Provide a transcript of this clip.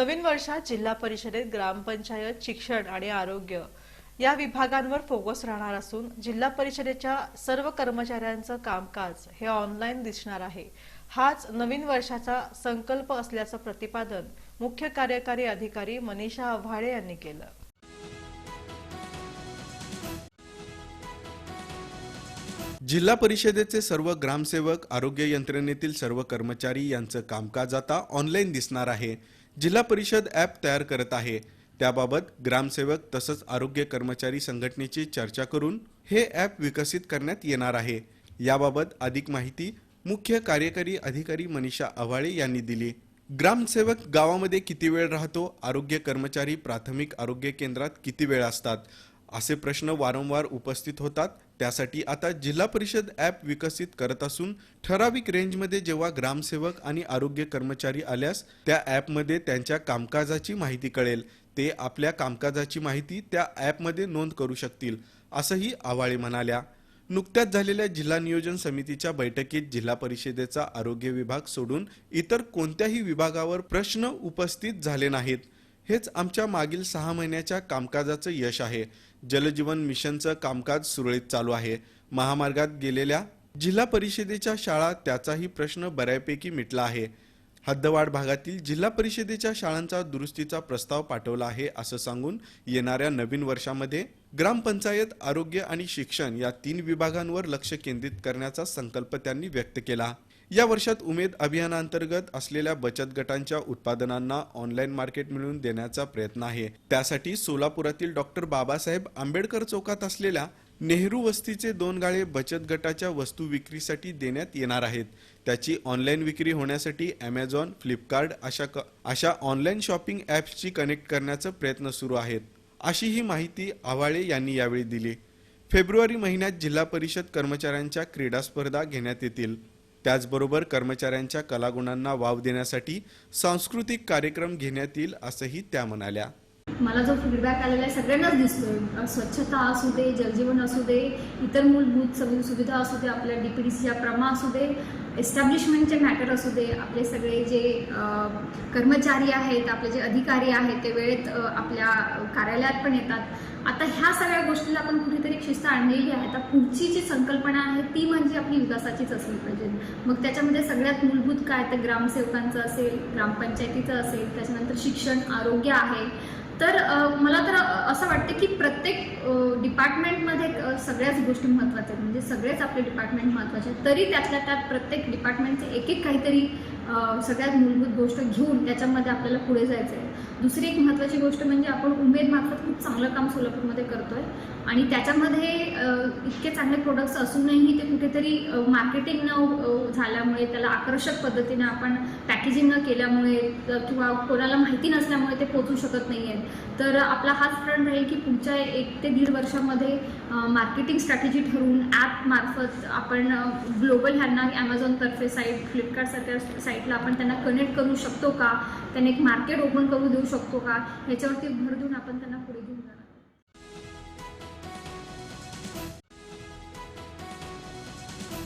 नवीन वर्षात जिल्हा परिषदेत ग्रामपंचायत शिक्षण आणि आरोग्य या विभागांवर फोकस राहणार असून जिल्हा परिषदेच्या सर्व कर्मचाऱ्यांचं कामकाज हे ऑनलाईन दिसणार आहे. हाच नवीन वर्षाचा संकल्प असल्याचं प्रतिपादन मुख्य कार्यकारी अधिकारी मनीषा आव्हाडे यांनी केलं. जिल्हा परिषदेचे सर्व ग्रामसेवक आरोग्य यंत्रणेतील सर्व कर्मचारी यांचं कामकाज आता ऑनलाईन दिसणार आहे. जिल्हा परिषद ॲप तयार करत आहे. त्याबाबत ग्रामसेवक तसंच आरोग्य कर्मचारी संघटनेची चर्चा करून हे ॲप विकसित करण्यात येणार आहे. याबाबत अधिक माहिती मुख्य कार्यकारी अधिकारी मनीषा आव्हाळे यांनी दिली. ग्रामसेवक गावामध्ये किती वेळ राहतो? आरोग्य कर्मचारी प्राथमिक आरोग्य केंद्रात किती वेळ असतात? असे प्रश्न वारंवार उपस्थित होतात. त्यासाठी आता जिल्हा परिषद ॲप विकसित करत असून ठराविक रेंजमध्ये जेव्हा ग्रामसेवक आणि आरोग्य कर्मचारी आल्यास त्या ॲपमध्ये त्यांच्या कामकाजाची माहिती कळेल. ते आपल्या कामकाजाची माहिती त्या ॲपमध्ये नोंद करू शकतील असंही आवाळे म्हणाल्या. नुकत्याच झालेल्या जिल्हा नियोजन समितीच्या बैठकीत जिल्हा परिषदेचा आरोग्य विभाग सोडून इतर कोणत्याही विभागावर प्रश्न उपस्थित झाले नाहीत. हेच आमच्या मागील सहा महिन्याच्या कामकाजाचं यश आहे. जलजीवन मिशनचं कामकाज सुरळीत चालू आहे. महामार्गात गेलेल्या जिल्हा परिषदेच्या शाळा त्याचाही प्रश्न बऱ्यापैकी मिटला आहे. हद्दवाड भागातील जिल्हा परिषदेच्या शाळांचा दुरुस्तीचा प्रस्ताव पाठवला आहे असं सांगून येणाऱ्या नवीन वर्षामध्ये ग्रामपंचायत आरोग्य आणि शिक्षण या तीन विभागांवर लक्ष केंद्रित करण्याचा संकल्प त्यांनी व्यक्त केला. या वर्षात उमेद अभियानांतर्गत असलेल्या बचत गटांच्या उत्पादनांना ऑनलाईन मार्केट मिळवून देण्याचा प्रयत्न आहे. त्यासाठी सोलापुरातील डॉक्टर बाबासाहेब आंबेडकर चौकात असलेल्या नेहरू वस्तीचे दोन गाळे बचत गटाच्या वस्तू विक्रीसाठी देण्यात येणार आहेत. त्याची ऑनलाईन विक्री होण्यासाठी अमेझॉन फ्लिपकार्ट अशा क- अशा ऑनलाईन शॉपिंग ॲप्सची कनेक्ट करण्याचा प्रयत्न सुरू आहेत. अशी ही माहिती आव्हाळे यांनी यावेळी दिली. फेब्रुवारी महिन्यात जिल्हा परिषद कर्मचाऱ्यांच्या क्रीडा स्पर्धा घेण्यात येतील. त्याचबरोबर कर्मचाऱ्यांच्या कलागुणांना वाव देण्यासाठी सांस्कृतिक कार्यक्रम घेण्यात येईल असंही त्या म्हणाल्या. मला जो फीडबॅक आलेला आहे सगळ्यांनाच दिसतोय. स्वच्छता असू दे जलजीवन असू दे इतर मूलभूत सगळी सुविधा असू दे आपल्या डी पी डी सीच्या प्रमा असू दे एस्टॅब्लिशमेंटचे मॅटर असू दे आपले सगळे जे कर्मचारी आहेत आपले जे अधिकारी आहेत ते वेळेत आपल्या कार्यालयात पण येतात. आता ह्या सगळ्या गोष्टीला आपण कुठेतरी शिस्त आणलेली आहे. आता पुढची जी संकल्पना आहे ती म्हणजे आपली विकासाचीच असली पाहिजे. मग त्याच्यामध्ये सगळ्यात मूलभूत काय? तर ग्रामसेवकांचं असेल ग्रामपंचायतीचं असेल त्याच्यानंतर शिक्षण आरोग्य आहे. तर तर मला तर असं वाटतं की प्रत्येक डिपार्टमेंटमध्ये सगळ्याच गोष्टी महत्त्वाच्या आहेत. म्हणजे सगळेच आपले डिपार्टमेंट महत्त्वाचे आहेत. तरी त्यातल्या त्यात प्रत्येक डिपार्टमेंटचे एक एक काहीतरी सगळ्यात मूलभूत गोष्ट घेऊन त्याच्यामध्ये आपल्याला पुढे जायचं आहे. दुसरी एक महत्त्वाची गोष्ट म्हणजे आपण उमेद मार्फत खूप चांगलं काम सोलापूरमध्ये आहे आणि त्याच्यामध्ये इतके चांगले प्रोडक्ट्स असूनही ते कुठेतरी मार्केटिंग न झाल्यामुळे त्याला आकर्षक पद्धतीने आपण पॅकेजिंग न केल्यामुळे किंवा कोणाला माहिती नसल्यामुळे ते पोचू शकत नाही आहेत तर आपला हाच प्रण राहील की पुढच्या एक ते दीड वर्षामध्ये मार्केटिंग स्ट्रॅटेजी ठरवून ॲपमार्फत आपण ग्लोबल ह्यांना ॲमेझॉनतर्फे साईट फ्लिपकार्टसारख्या साईटला आपण त्यांना कनेक्ट करू शकतो का? त्यांना एक मार्केट ओपन करू देऊ शकतो का? ह्याच्यावरती भर देऊन आपण त्यांना पुढे घेऊ